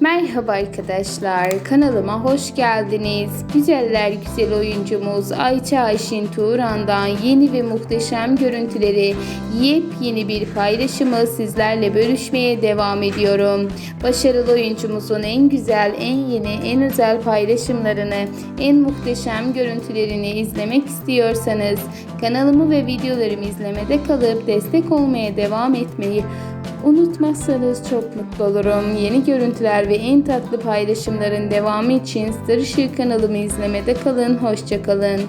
Merhaba arkadaşlar, kanalıma hoş geldiniz. Güzeller güzel oyuncumuz Ayça Ayşin Turan'dan yeni ve muhteşem görüntüleri, yepyeni bir paylaşımı sizlerle bölüşmeye devam ediyorum. Başarılı oyuncumuzun en güzel, en yeni, en özel paylaşımlarını, en muhteşem görüntülerini izlemek istiyorsanız kanalımı ve videolarımı izlemede kalıp destek olmaya devam etmeyi Unutmazsanız çok mutlu olurum. Yeni görüntüler ve en tatlı paylaşımların devamı için Star Işığı kanalımı izlemede kalın. Hoşçakalın.